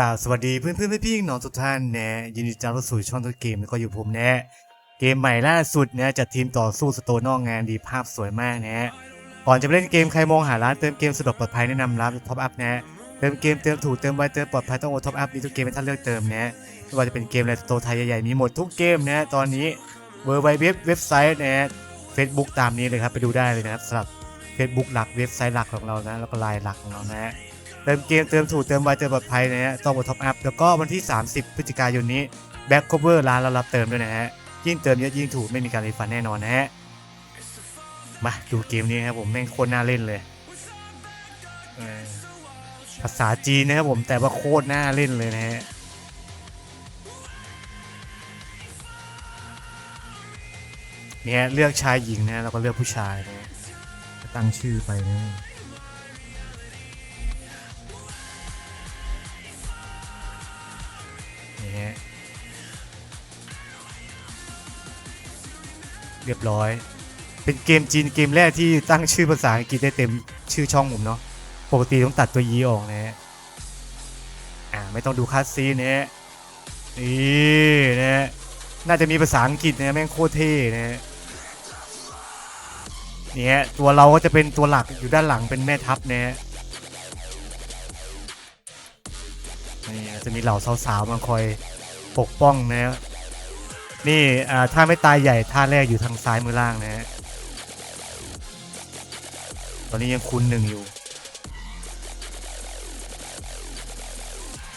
กล่าวสวัสดีเพื่อนเพื่อนๆพี่ๆน้องทุกท่านนะยินดีต้อนรับสู่ช่องตัวเกมแล้วก็อยู่ผมนะเกมใหม่ล่าสุดนะจัดทีมต่อสู้สโตนอกงานดีภาพสวยมากนะก่อนจะไปเล่นเกมใครมองหาร้านเติมเกมสะดวกปลอดภัยแนะนำร้านท็อปอัพนะเติมเกมเติมถูกเติมไวเติมปลอดภัยต้องโอท็อปอัพมีทุกเกมให้ท่านเลือกเติมนะไม่ว่าจะเป็นเกมอะไรโตไทยใหญ่ๆมีหมดทุกเกมนะตอนนี้เวอร์ไวเว็บเว็บไซต์นะเฟซบุ๊กตามนี้เลยครับไปดูได้เลยนะครับสำหรับ Facebook หลักเว็บไซต์หลักของเรานะแล้วก็ไลน์หลักของเรานะ เติมเกมเติมถูกเติมไวเติมปลอดภัยนะฮะต้องกดท็อปอัพแล้วก็วันที่ 30 พฤศจิกายนนี้แบ็คโคเวอร์ร้านเรารับเติมด้วยนะฮะยิ่งเติมเยอะยิ่งถูกไม่มีการรีฟันแน่นอนนะฮะมาดูเกมนี้ครับผมแม่งโคตรน่าเล่นเลยภาษาจีนนะครับผมแต่ว่าโคตรน่าเล่นเลยนะฮะเนี่ยเลือกชายหญิงนะแล้วก็เลือกผู้ชายนะตั้งชื่อไปนะ รียบร้อย เป็นเกมจีนเกมแรกที่ตั้งชื่อภาษาอังกฤษได้เต็มชื่อช่องผมเนาะปกติต้องตัดตัวยีออกนะฮะอ่าไม่ต้องดูคัสซีนนะฮะนี่นะฮะน่าจะมีภาษาอังกฤษนะแม่งโคตรเท่นะฮะนี่ฮะตัวเราก็จะเป็นตัวหลักอยู่ด้านหลังเป็นแม่ทัพนะฮะนี่จะมีเหล่าสาวๆมาคอยปกป้องนะ นี่อ่าถ้าไม่ตายใหญ่ท่าแรกอยู่ทางซ้ายมือล่างนะฮะตอนนี้ยังคูณหนึ่งอยู่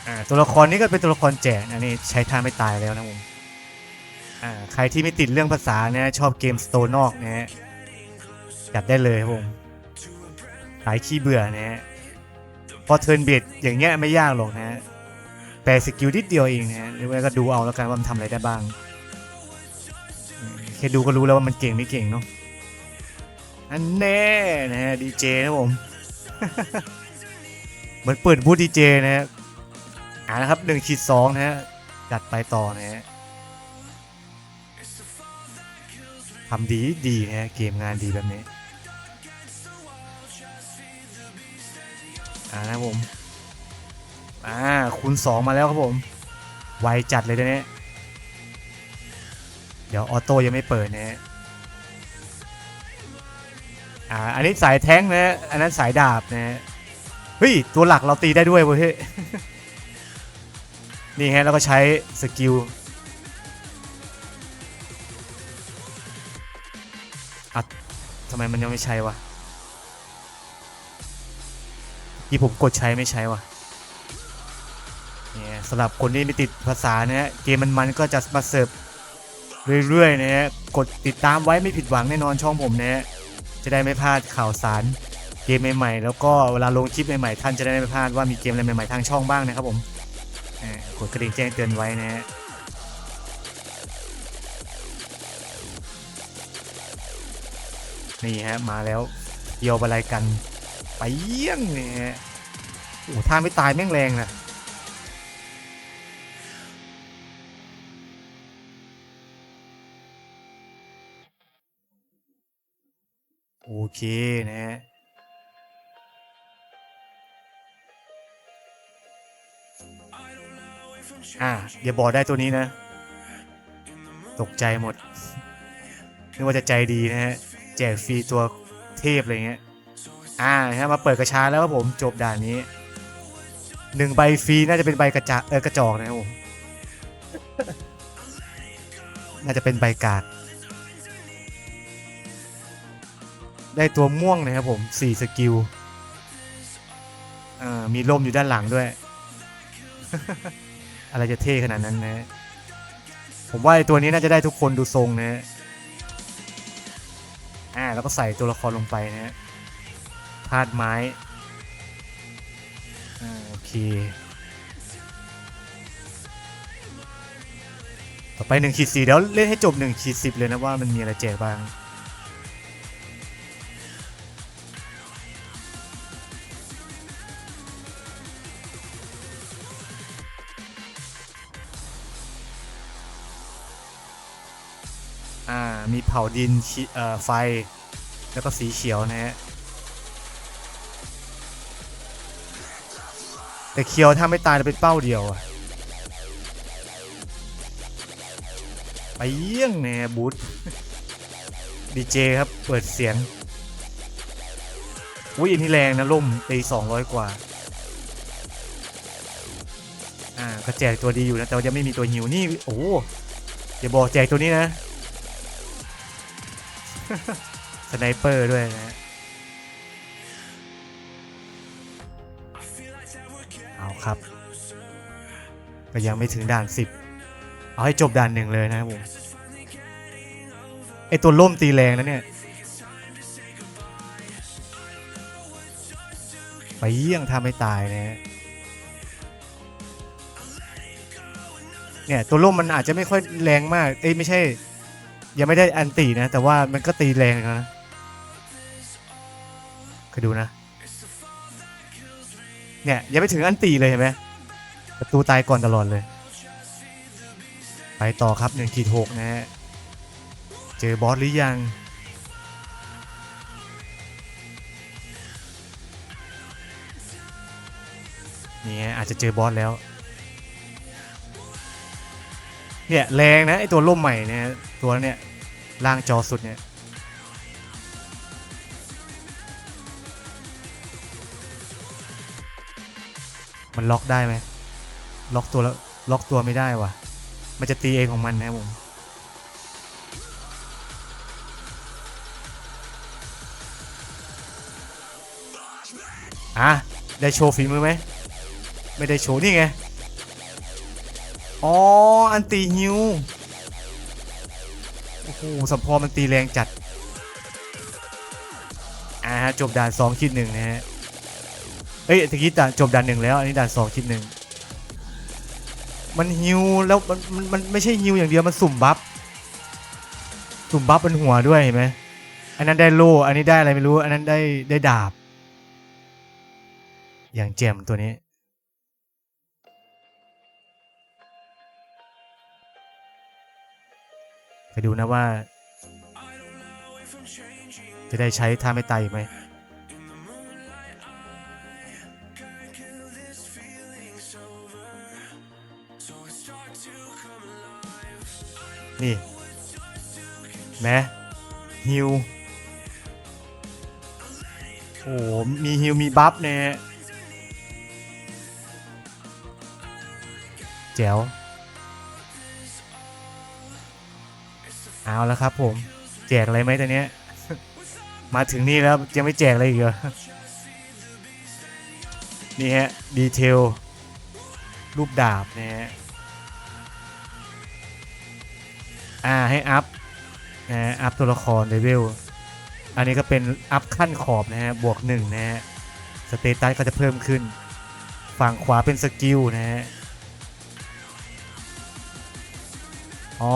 อ่าตัวละครนี้ก็เป็นตัวละครแจกอันนี้ใช้ท่าไม่ตายแล้วนะผมอ่าใครที่ไม่ติดเรื่องภาษาเนี่ยชอบเกมสโตนอกนะฮะจัดได้เลยครับผมหายขี้เบื่อนะฮะพอเทิร์นเบียดอย่างเงี้ยไม่ยากหรอกนะฮะแปลสกิลนิดเดียวเองนะฮะหรือว่าก็ดูเอาแล้วกันว่ามันทำอะไรได้บ้าง ค่ดูก็รู้แล้วว่ามันเก่งไม่เก่งเนาะอันแน่นะฮะดีเจนะผมเหมือนเปิดบูธดีเจนะฮะอ่านะครับหนึ่งขีดสองนะฮะจัดไปต่อนะฮะทำดีดีนะฮะเกมงานดีแบบนี้อ่านะครับผมอ่าคูณสองมาแล้วครับผม ไวจัดเลยนะเนี่ย เดี๋ยวออโต้ยังไม่เปิดนะอ่าอันนี้สายแท้งนะอันนั้นสายดาบนะเฮ้ยตัวหลักเราตีได้ด้วยเว้ยนี่ฮะแล้วก็ใช้สกิลอะทำไมมันยังไม่ใช้วะที่ผมกดใช้ไม่ใช้วะเนี่ยสำหรับคนที่ไม่ติดภาษาเนี่ยเกมมันมันๆก็จะมาเสิร์ฟ เรื่อยๆนะฮะกดติดตามไว้ไม่ผิดหวังแน่นอนช่องผมนะฮะจะได้ไม่พลาดข่าวสารเกมใหม่ๆ แล้วก็เวลาลงคลิปใหม่ๆ ท่านจะได้ไม่พลาดว่ามีเกมอะไรใหม่ๆทางช่องบ้างนะครับผมกดกระดิ่งแจ้งเตือนไว้นะฮะนี่ฮะมาแล้วเดียวอะไรกันไปเยี่ยงเนี่ยฮะโอ้ท่าไม่ตายแม่งแรงนะ เคนะฮะอ่าอย่าบอกได้ตัวนี้นะ ตกใจหมดนึกว่าจะใจดีนะฮะ แจกฟรีตัวเทพอะไรเงี้ย อ่าฮะมาเปิดกระชาแล้วครับผมจบด่านนี้หนึ่งใบฟรีน่าจะเป็นใบกระจะเออกระจอกนะครับผมน่าจะเป็นใบกาก ได้ตัวม่วงนะครับผม4สกิลมีลมอยู่ด้านหลังด้วย อะไรจะเท่ขนาดนั้นนะ ผมว่าตัวนี้น่าจะได้ทุกคนดูทรงนะอ่าแล้วก็ใส่ตัวละครลงไปนะธาตุไม้อ่าโอเคต่อไป1ขีดสี่เดี๋ยวเล่นให้จบ1ขีดสิบเลยนะว่ามันมีอะไรแจกบ้าง อ่า มีเผาดินขีเอ่อไฟ แล้วก็สีเขียวนะฮะ แต่เคียวถ้าไม่ตายจะเป็นเป้าเดียวอะไปเยี่ยงแน่บูธดีเจครับ เปิดเสียงอุ้ยอันนี้แรงนะล่มตีสองร้อยกว่า อ่าก็แจกตัวดีอยู่นะ แต่ยังไม่มีตัวหิวนี่ โอ้โหอย่าบอกแจกตัวนี้นะ สไนเปอร์ด้วยนะเอาครับ ก็ยังไม่ถึงด่านสิบเอาให้จบด่านหนึ่งเลยนะครับผมไอตัวล่มตีแรงนะเนี่ย ไปเยี่ยงถ้าไม่ตายนะฮะเนี่ย ตัวล่มมันอาจจะไม่ค่อยแรงมาก เอ้ยไม่ใช่ ยังไม่ได้อันตีนะ แต่ว่ามันก็ตีแรงนะก็ดูนะ เนี่ยยังไม่ถึงอันตีเลยเห็นไหมประตูตายก่อนตลอดเลย ไปต่อครับ1ขีด6นะฮะ เจอบอสหรือยังนี่ฮะอาจจะเจอบอสแล้ว เนี่ยแรงนะไอตัวล่มใหม่เนี่ย ตัวเนี่ย ล่างจอสุดเนี่ย มันล็อกได้ไหมล็อกตัวแล้วล็อกตัวไม่ได้วะมันจะตีเองของมันนะผมอะได้โชว์ฝีมือไหม ไม่ได้โชว์นี่ไง อ๋อ อันตีฮิว หสัมพอมันตีแรงจัด อ่าจบด่าน2คิดหนึ่งนะฮะ เอ้ยตะกี้ด่านจบด่านหนึ่งแล้ว อันนี้ด่านสองคิดหนึ่งมันฮิวแล้วมันมันมันไม่ใช่ฮิวอย่างเดียวมันสุ่มบัฟ สุ่มบัฟบนหัวด้วยเห็นไหมอันนั้นได้โล่อันนี้ได้อะไรไม่รู้ อันนั้นได้ได้ดาบ อย่างแจ่มตัวนี้ ไปดูนะว่า จะได้ใช้ท่าไม่ตายไหมนี่แมฮิวโอ้มีฮิวมีบัฟเนี่ยแจ๋ว เอาแล้วครับผม แจกอะไรไหมตอนเนี้ย มาถึงนี่แล้วยังไม่แจกอะไรอีกเหรอ นี่ฮะ ดีเทล รูปดาบนะฮะ อ่าให้อัพนะฮะอัพตัวละครเลเวล อันนี้ก็เป็นอัพขั้นขอบนะฮะ บวกหนึ่งนะฮะ สเตตัสก็จะเพิ่มขึ้น ฝั่งขวาเป็นสกิลนะฮะ อ๋อ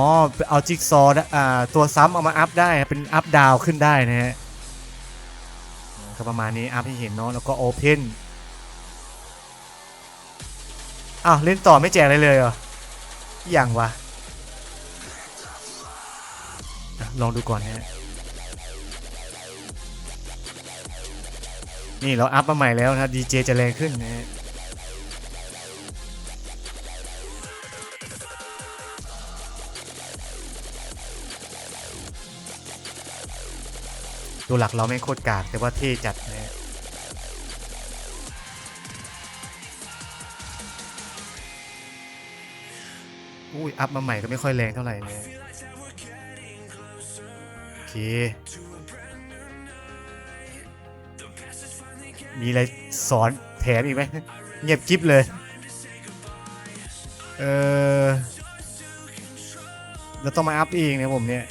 เอาจิ๊กซอว์นะอ่าตัวซ้ำเอามาอัพได้เป็นอัพดาวขึ้นได้นะฮะก็ประมาณนี้อัพให้เห็นเนาะแล้วก็โอเพนอ้าวเล่นต่อไม่แจกอะไรเลยเหรออย่างวะลองดูก่อนนะฮะนี่เราอัพมาใหม่แล้วนะดีเจจะแรงขึ้นนะฮะ ตัวหลักเราไม่โคตรกาก แต่ว่าเท่จัดนะอุ้ย อัพมาใหม่ก็ไม่ค่อยแรงเท่าไหร่นะโอเค มีอะไรสอนแถมอีกไหม เงียบกิ๊บเลย เออเราต้องมาอัพเองนะผมเนี่ย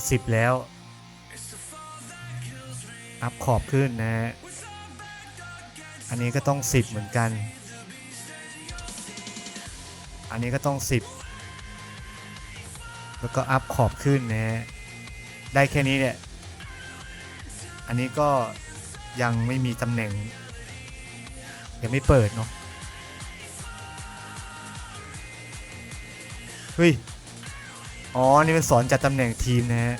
อ่าสิบแล้ว อัพขอบขึ้นนะฮะ อันนี้ก็ต้อง 10 เหมือนกัน อันนี้ก็ต้อง 10 แล้วก็อัพขอบขึ้นนะฮะ ได้แค่นี้เนี่ย อันนี้ก็ยังไม่มีตำแหน่ง ยังไม่เปิดเนาะ เฮ้ย อ๋อ นี่เป็นสอนจัดตำแหน่งทีมนะฮะ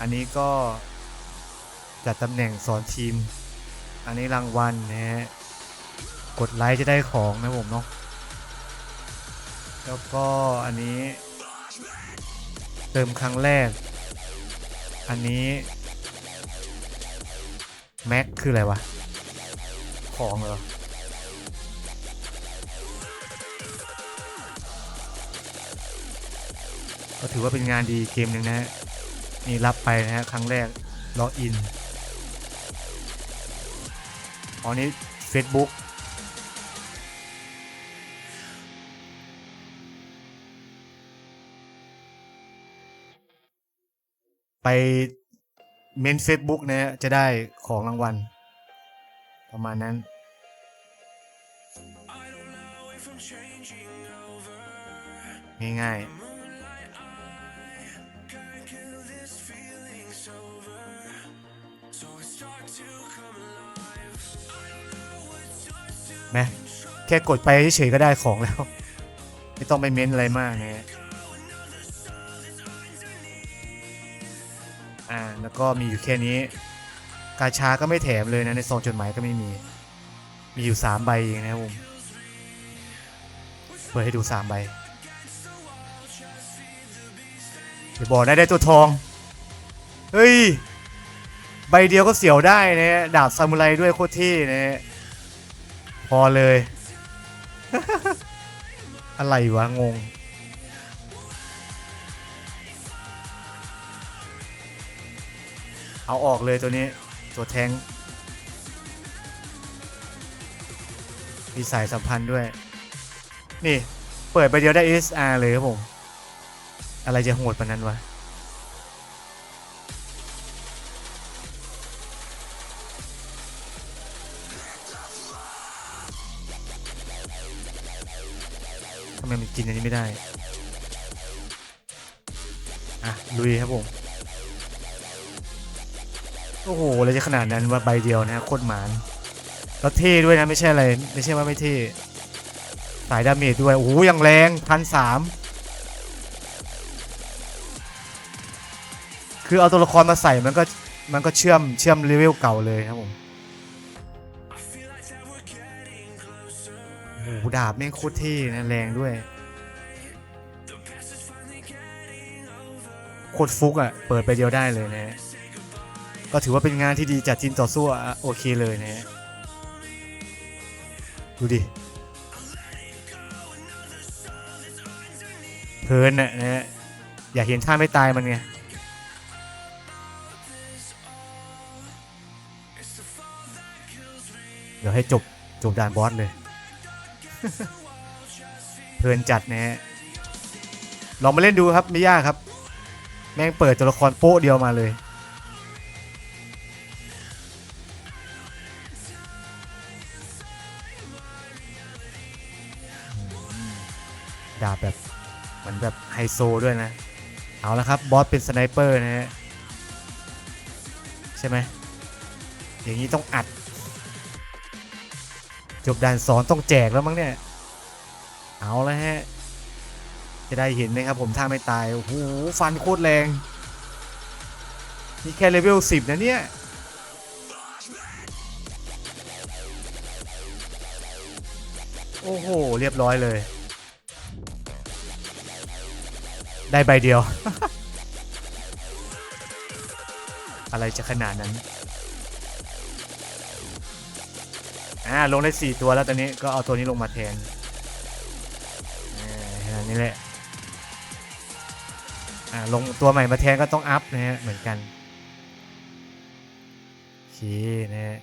อันนี้ก็จัดตำแหน่งสอนทีม อันนี้รางวัลนะฮะ กดไลค์จะได้ของนะผมเนาะ แล้วก็อันนี้เติมครั้งแรก อันนี้แม็กคืออะไรวะ ของเหรอ ก็ถือว่าเป็นงานดีเกมหนึ่งนะฮะนี่รับไปนะฮะครั้งแรกล็อกอินอ๋อนี่ Facebook ไปเมน Facebook นะฮะจะได้ของรางวัล ประมาณนั้น ง่ายๆ แม้แค่กดไปเฉยๆก็ได้ของแล้ว ไม่ต้องไปเม้นอะไรมากนะฮะอ่าแล้วก็มีอยู่แค่นี้ กาชาก็ไม่แถมเลยนะ ในซองจดหมายก็ไม่มี มีอยู่สามใบเองนะครับผมเปิดให้ดูสามใบเดี๋ยวบอกได้ได้ตัวทอง เฮ้ย ใบเดียวก็เสียวได้นะฮะดาบซามูไรด้วยโคตรเท่นะฮะพอเลย อะไรวะ งง เอาออกเลยตัวนี้ ตัวแทงมีสายสัมพันธ์ด้วย นี่ เปิดไปเดียวได้ SR เลยครับผม อะไรจะโหดปานนั้นวะำไมมันกินอันนี้ไม่ได้ อะลุยครับผม โอ้โหอะไรจะขนาดนั้นว่าใบเดียวนะโคตรหมานแล้วเท่ด้วยนะไม่ใช่อะไร ไม่ใช่ว่าไม่เท่ สายดาเมจด้วย โอ้โหยังแรงพันสามคือเอาตัวละครมาใส่มันก็มันก็เชื่อมเชื่อมเลเวลเก่าเลยครับผม หดาบแม่งโคตรเท่นะแรงด้วยโคตรฟุกอะ่ะ เปิดไปเดียวได้เลยนะก็ถือว่าเป็นงานที่ดีจากทีมต่อสู้อะโอเคเลยนะดูดิเพลินน่ะนะอยากเห็นท่าไม่ตายมันไงเดี๋ยวให้จบจบด่านบอสเลย เพลินจัดนะฮะลองมาเล่นดูครับไม่ยากครับ แม่งเปิดตัวละครโป๊ะเดียวมาเลยดาบแบบเหมือนแบบไฮโซด้วยนะ เอาละครับ บอสเป็นสไนเปอร์นะฮะ ใช่ไหมอย่างนี้ต้องอัด จบด่านสอนต้องแจกแล้วมั้งเนี่ย เอาแล้วฮะ จะได้เห็นไหมครับผมถ้าไม่ตาย โอ้โห ฟันโคตรแรง นี่แค่เลเวล10นะเนี่ย โอ้โห เรียบร้อยเลย ได้ใบเดียว อะไรจะขนาดนั้น อ่าลงได้ 4 ตัวแล้วตอนนี้ก็เอาตัวนี้ลงมาแทนอ่านาดนี้แหละอ่าลงตัวใหม่มาแทนก็ต้องอัพนะฮะเหมือนกันโอเคนะฮะ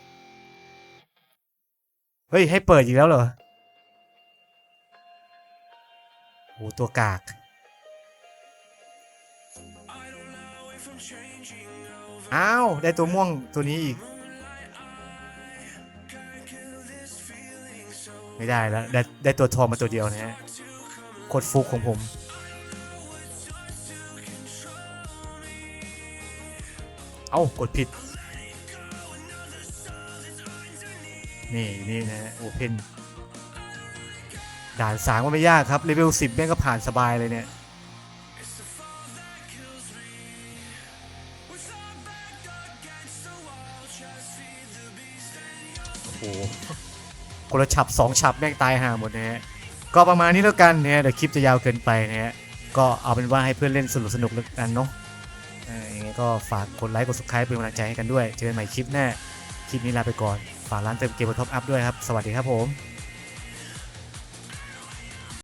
เฮ้ยให้เปิดอีกแล้วเหรอโหตัวกากอ้าวได้ตัวม่วงตัวนี้อีก ไม่ได้แล้วได้ได้ตัวทองมาตัวเดียวนะฮะโคตรฟุกของผมเอ้ากดผิด นี่นี่นะโอเพนด่านสามก็ไม่ยากครับเลเวลสิบแม่งก็ผ่านสบายเลยเนี่ยโอ้โห คนละฉับสองฉับแม่งตายห่าหมดนะฮะก็ประมาณนี้แล้วกันนะฮะเดี๋ยวคลิปจะยาวเกินไปนะฮะก็เอาเป็นว่าให้เพื่อนเล่นสนุกสนุกแล้วกันเนาะออยังไงก็ฝากกดไลค์กดซับสไครป์เป็นกำลังใจให้กันด้วย เจอกันใหม่คลิปหน้าคลิปนี้ลาไปก่อน ฝากร้านเติมเกมบนท็อปอัพด้วยครับ สวัสดีครับผม